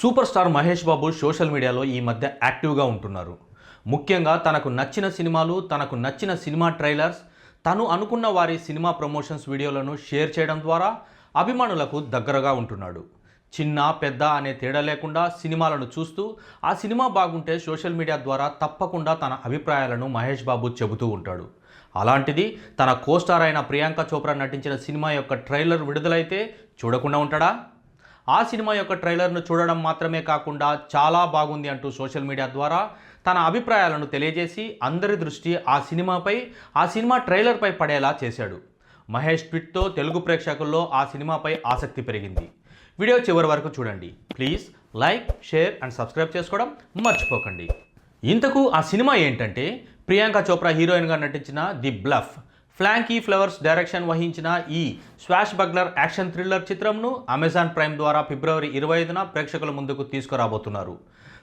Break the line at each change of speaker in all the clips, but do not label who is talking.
Super star Mahesh Babu social మీడియాలో ఈ మధ్య యాక్టివ్గా ఉంటున్నారు. ముఖ్యంగా తనకు నచ్చిన సినిమాలు తనకు నచ్చిన సినిమా ట్రైలర్స్ తను అనుకున్న వారి సినిమా ప్రమోషన్స్ వీడియోలను షేర్ చేయడం ద్వారా అభిమానులకు దగ్గరగా ఉంటున్నాడు. చిన్న పెద్ద అనే తేడా లేకుండా సినిమాలను చూస్తూ ఆ సినిమా బాగుంటే సోషల్ మీడియా ద్వారా తప్పకుండా తన అభిప్రాయాలను మహేష్ బాబు చెబుతూ ఉంటాడు. అలాంటిది తన కోస్టార్ అయిన ప్రియాంక చోప్రా నటించిన సినిమా యొక్క ట్రైలర్ విడుదలైతే చూడకుండా ఉంటాడా? ఆ సినిమా యొక్క ట్రైలర్ను చూడడం మాత్రమే కాకుండా చాలా బాగుంది అంటూ సోషల్ మీడియా ద్వారా తన అభిప్రాయాలను తెలియజేసి అందరి దృష్టి ఆ సినిమాపై ఆ సినిమా ట్రైలర్పై పడేలా చేశాడు. మహేష్ ట్విట్తో తెలుగు ప్రేక్షకుల్లో ఆ సినిమాపై ఆసక్తి పెరిగింది. వీడియో చివరి వరకు చూడండి. Please like share and subscribe చేసుకోవడం మర్చిపోకండి. ఇంతకు ఆ సినిమా ఏంటంటే ప్రియాంక చోప్రా హీరోయిన్గా నటించిన the bluff. Frankie Flowers direction వహించిన ఈ స్వాష్ బగ్లర్ యాక్షన్ థ్రిల్లర్ చిత్రంను అమెజాన్ ప్రైమ్ ద్వారా ఫిబ్రవరి ఇరవై ఐదున ప్రేక్షకుల ముందుకు తీసుకురాబోతున్నారు.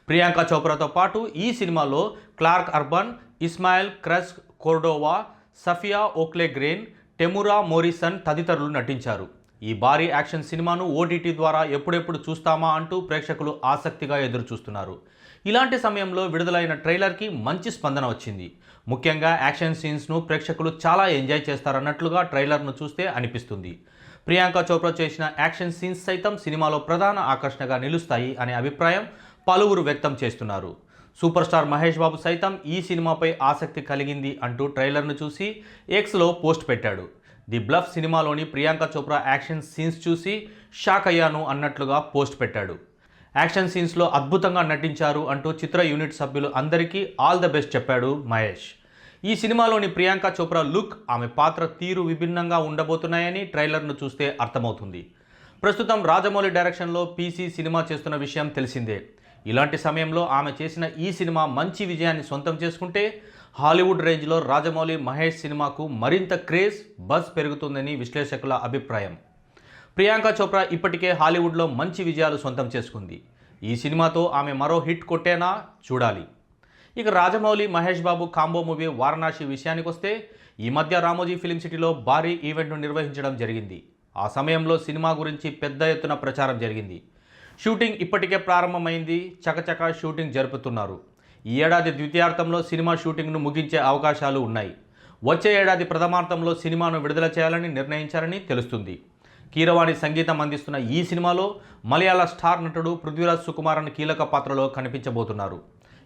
ప్రియాంక చోప్రాతో పాటు ఈ సినిమాలో Karl Urban Ismael Cruz Cordova Safia Oakley Green Temuera Morrison తదితరులు నటించారు. ఈ భారీ యాక్షన్ సినిమాను ఓటీటీ ద్వారా ఎప్పుడెప్పుడు చూస్తామా అంటూ ప్రేక్షకులు ఆసక్తిగా ఎదురు చూస్తున్నారు ఇలాంటి సమయంలో విడుదలైన ట్రైలర్కి మంచి స్పందన వచ్చింది. ముఖ్యంగా యాక్షన్ సీన్స్ను ప్రేక్షకులు చాలా ఎంజాయ్ చేస్తారన్నట్లుగా ట్రైలర్ను చూస్తే అనిపిస్తుంది. ప్రియాంక చోప్రా చేసిన యాక్షన్ సీన్స్ సైతం సినిమాలో ప్రధాన ఆకర్షణగా నిలుస్తాయి అనే అభిప్రాయం పలువురు వ్యక్తం చేస్తున్నారు. సూపర్ స్టార్ మహేష్ బాబు సైతం ఈ సినిమాపై ఆసక్తి కలిగింది అంటూ ట్రైలర్ను చూసి ఎక్స్లో పోస్ట్ పెట్టాడు. ది బ్లఫ్ సినిమాలోని ప్రియాంక చోప్రా యాక్షన్ సీన్స్ చూసి షాక్ అయ్యాను అన్నట్లుగా పోస్ట్ పెట్టాడు. యాక్షన్ సీన్స్లో అద్భుతంగా నటించారు అంటూ చిత్ర యూనిట్ సభ్యులు అందరికీ ఆల్ ద బెస్ట్ చెప్పాడు మహేష్. ఈ సినిమాలోని ప్రియాంక చోప్రా లుక్ ఆమె పాత్ర తీరు విభిన్నంగా ఉండబోతున్నాయని ట్రైలర్ను చూస్తే అర్థమవుతుంది. ప్రస్తుతం రాజమౌళి డైరెక్షన్లో పీసీ సినిమా చేస్తున్న విషయం తెలిసిందే. ఇలాంటి సమయంలో ఆమె చేసిన ఈ సినిమా మంచి విజయాన్ని సొంతం చేసుకుంటే హాలీవుడ్ రేంజ్లో రాజమౌళి మహేష్ సినిమాకు మరింత క్రేజ్ బజ్ పెరుగుతుందని విశ్లేషకుల అభిప్రాయం. ప్రియాంక చోప్రా ఇప్పటికే హాలీవుడ్లో మంచి విజయాలు సొంతం చేసుకుంది. ఈ సినిమాతో ఆమె మరో హిట్ కొట్టేనా? చూడాలి. ఇక రాజమౌళి మహేష్ బాబు కాంబో మూవీ వారణాసి విషయానికి వస్తే ఈ మధ్య రామోజీ ఫిలిం సిటీలో భారీ ఈవెంట్ను నిర్వహించడం జరిగింది. ఆ సమయంలో సినిమా గురించి పెద్ద ఎత్తున ప్రచారం జరిగింది. షూటింగ్ ఇప్పటికే ప్రారంభమైంది. చకచక షూటింగ్ జరుపుతున్నారు. ఈ ఏడాది ద్వితీయార్థంలో సినిమా షూటింగ్ను ముగించే అవకాశాలు ఉన్నాయి. వచ్చే ఏడాది ప్రథమార్థంలో సినిమాను విడుదల చేయాలని నిర్ణయించారని తెలుస్తుంది. కీరవాణి సంగీతం అందిస్తున్న ఈ సినిమాలో మలయాళ స్టార్ నటుడు పృథ్వీరాజ్ సుకుమారన్ కీలక పాత్రలో కనిపించబోతున్నారు.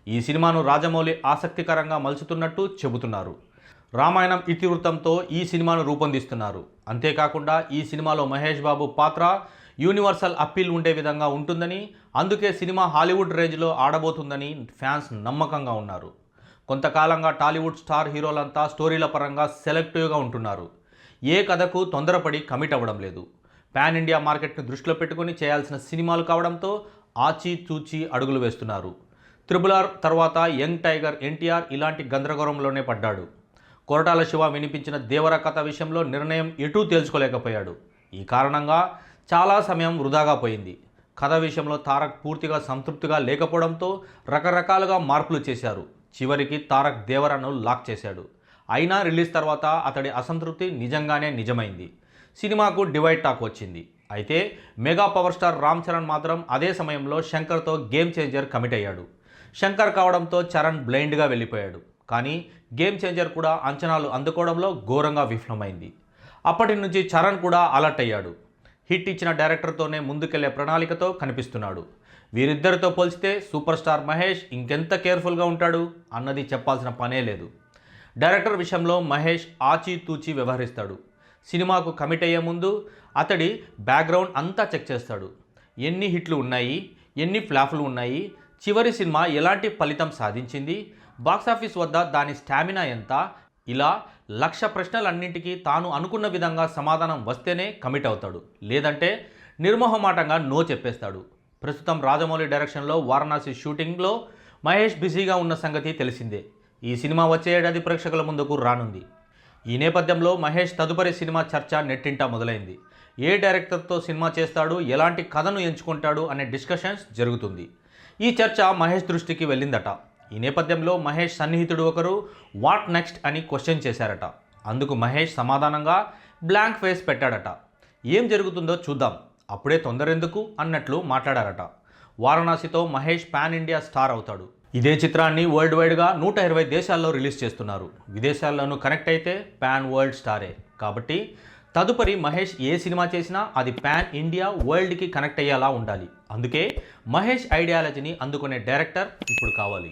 ఈ సినిమాను రాజమౌళి ఆసక్తికరంగా మలుచుతున్నట్టు చెబుతున్నారు. రామాయణం ఇతివృత్తంతో ఈ సినిమాను రూపొందిస్తున్నారు. అంతేకాకుండా ఈ సినిమాలో మహేష్ బాబు పాత్ర యూనివర్సల్ అప్పీల్ ఉండే విధంగా ఉంటుందని అందుకే సినిమా హాలీవుడ్ రేంజ్లో ఆడబోతుందని ఫ్యాన్స్ నమ్మకంగా ఉన్నారు. కొంతకాలంగా టాలీవుడ్ స్టార్ హీరోలంతా స్టోరీల పరంగా సెలెక్టివ్గా ఉంటున్నారు. ఏ కథకు తొందరపడి కమిట్ అవ్వడం లేదు. పాన్ ఇండియా మార్కెట్ను దృష్టిలో పెట్టుకుని చేయాల్సిన సినిమాలు కావడంతో ఆచితూచి అడుగులు వేస్తున్నారు. త్రిబుల్ ఆర్ తర్వాత యంగ్ టైగర్ ఎన్టీఆర్ ఇలాంటి గందరగోళంలోనే పడ్డాడు. కొరటాల శివ వినిపించిన దేవర కథ విషయంలో నిర్ణయం ఎటూ తేల్చుకోలేకపోయాడు. ఈ కారణంగా చాలా సమయం వృధాగా పోయింది. కథ విషయంలో తారక్ పూర్తిగా సంతృప్తిగా లేకపోవడంతో రకరకాలుగా మార్పులు చేశారు. చివరికి తారక్ దేవరను లాక్ చేశాడు. అయినా రిలీజ్ తర్వాత అతడి అసంతృప్తి నిజంగానే నిజమైంది. సినిమాకు డివైడ్ టాక్ వచ్చింది. అయితే mega power star Ram Charan మాత్రం అదే సమయంలో శంకర్తో గేమ్ చేంజర్ కమిట్ అయ్యాడు. శంకర్ కావడంతో చరణ్ బ్లైండ్గా వెళ్ళిపోయాడు. కానీ గేమ్ చేంజర్ కూడా అంచనాలు అందుకోవడంలో ఘోరంగా విఫలమైంది. అప్పటి నుంచి చరణ్ కూడా అలర్ట్ అయ్యాడు. హిట్ ఇచ్చిన డైరెక్టర్తోనే ముందుకెళ్ళే ప్రణాళికతో కనిపిస్తున్నాడు. వీరిద్దరితో పోల్చితే సూపర్ స్టార్ మహేష్ ఇంకెంత కేర్ఫుల్గా ఉంటాడు అన్నది చెప్పాల్సిన పనే లేదు. డైరెక్టర్ విషయంలో మహేష్ ఆచితూచి వ్యవహరిస్తాడు. సినిమాకు కమిట్ అయ్యే ముందు అతడి బ్యాక్గ్రౌండ్ అంతా చెక్ చేస్తాడు. ఎన్ని హిట్లు ఉన్నాయి ఎన్ని ఫ్లాఫ్లు ఉన్నాయి చివరి సినిమా ఎలాంటి ఫలితం సాధించింది బాక్సాఫీస్ వద్ద దాని స్టామినా ఎంత ఇలా లక్ష ప్రశ్నలన్నింటికీ తాను అనుకున్న విధంగా సమాధానం వస్తేనే కమిట్ అవుతాడు. లేదంటే నిర్మోహమాటంగా నో చెప్పేస్తాడు. ప్రస్తుతం రాజమౌళి డైరెక్షన్లో వారణాసి షూటింగ్లో మహేష్ బిజీగా ఉన్న సంగతి తెలిసిందే. ఈ సినిమా వచ్చే ఏడాది ప్రేక్షకుల ముందుకు రానుంది. ఈ నేపథ్యంలో మహేష్ తదుపరి సినిమా చర్చ నెట్టింటా మొదలైంది. ఏ డైరెక్టర్తో సినిమా చేస్తాడు ఎలాంటి కథను ఎంచుకుంటాడు అనే డిస్కషన్స్ జరుగుతుంది. ఈ చర్చ మహేష్ దృష్టికి వెళ్ళిందట. ఈ నేపథ్యంలో మహేష్ సన్నిహితుడు ఒకరు వాట్ నెక్స్ట్? అని క్వశ్చన్ చేశారట. అందుకు మహేష్ సమాధానంగా బ్లాంక్ ఫేస్ పెట్టాడట. ఏం జరుగుతుందో చూద్దాం. అప్పుడే తొందరెందుకు? అన్నట్లు మాట్లాడారట. వారణాసితో మహేష్ పాన్ ఇండియా స్టార్ అవుతాడు. ఇదే చిత్రాన్ని వరల్డ్ వైడ్గా నూట ఇరవై దేశాల్లో రిలీజ్ చేస్తున్నారు. విదేశాల్లోనూ కనెక్ట్ అయితే పాన్ వరల్డ్ స్టారే కాబట్టి తదుపరి మహేష్ ఏ సినిమా చేసినా అది పాన్ ఇండియా వరల్డ్కి కనెక్ట్ అయ్యేలా ఉండాలి. అందుకే మహేష్ ఐడియాలజీని అందుకునే డైరెక్టర్ ఇప్పుడు కావాలి.